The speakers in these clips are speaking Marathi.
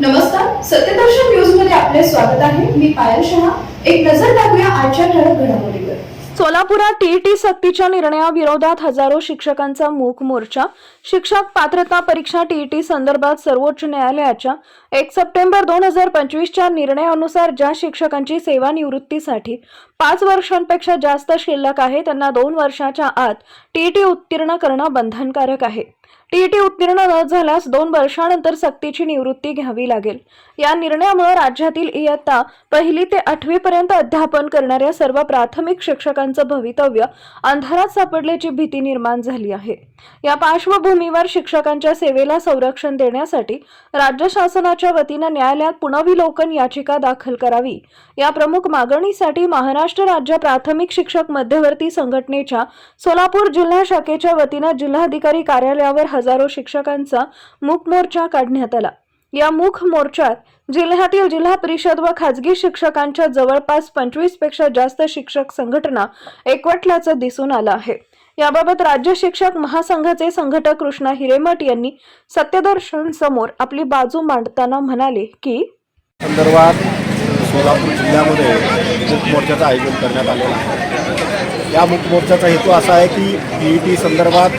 नमस्कार सत्यदर्शन न्यूजमध्ये आपले स्वागत आहे. मी पायल शहा. एक नजर टाकूया आजच्या ठळक घडामोडीवर. सोलापुरात टीईटी सक्तीच्या निर्णयाविरोधात हजारो शिक्षकांचा मूक मोर्चा. शिक्षक पात्रता परीक्षा टीईटी संदर्भात सर्वोच्च न्यायालयाच्या एक सप्टेंबर दोन हजार पंचवीसच्या निर्णयानुसार ज्या शिक्षकांची सेवानिवृत्तीसाठी पाच वर्षांपेक्षा जास्त शिल्लक आहे त्यांना दोन वर्षाच्या आत टीईटी उत्तीर्ण करणं बंधनकारक आहे. टीईटी उत्तीर्ण न झाल्यास दोन वर्षानंतर सक्तीची निवृत्ती घ्यावी लागेल. या निर्णयामुळे राज्यातील इयत्ता पहिली ते आठवी पर्यंत अध्यापन करणाऱ्या सर्व प्राथमिक शिक्षकांचं भवितव्य अंधारात सापडल्याची भीती निर्माण झाली आहे. या पार्श्वभूमीवर शिक्षकांच्या सेवेला संरक्षण देण्यासाठी राज्य शासनाच्या वतीनं न्यायालयात पुनर्विलोकन याचिका दाखल करावी. या प्रमुख मागणीसाठी महाराष्ट्र राज्य प्राथमिक शिक्षक मध्यवर्ती संघटनेच्या सोलापूर जिल्हा शाखेच्या वतीनं जिल्हाधिकारी कार्यालयावर हजारो शिक्षकांचा मूक मोर्चा काढण्यात आला. या मुख मोर्चात जिल्ह्यातील जिल्हा परिषद व खाजगी शिक्षकांच्या जवळपास पंचवीसपेक्षा जास्त शिक्षक संघटना एकवटल्याचं दिसून आलं आहे. याबाबत राज्य शिक्षक महासंघाचे संघटक कृष्णा हिरेमठ यांनी सत्यदर्शन समोर आपली बाजू मांडताना म्हणाले की संदर्भात सोलापूर जिल्ह्यामध्ये मूक मोर्चाचं आयोजन करण्यात आलेलं आहे. या मूक मोर्चाचा हेतू असा आहे की पी ई टी संदर्भात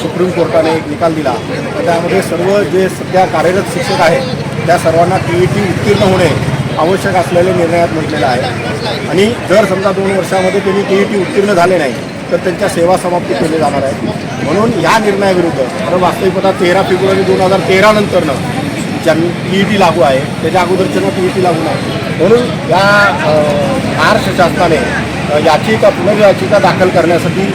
सुप्रीम कोर्टाने एक निकाल दिला. तर त्यामध्ये सर्व जे सध्या कार्यरत शिक्षक आहेत त्या सर्वांना पी ई टी उत्तीर्ण होणे आवश्यक असलेले निर्णयात म्हटलेलं आहे. आणि जर समजा दोन वर्षामध्ये त्यांनी पी ई टी उत्तीर्ण झाले नाही तर त्यांच्या सेवा समाप्ती केली जाणार आहे. म्हणून या निर्णयाविरुद्ध खरं वास्तविकता तेरा फेब्रुवारी दोन हजार तेरानंतरनं नंतरनं ज्यां ई टी लागू आहे त्याच्या अगोदरच्यांना पी ई टी लागू नाही. म्हणून या महाराष्ट्र शासनाने याचिका पुनर्याचिका दाखल करण्यासाठी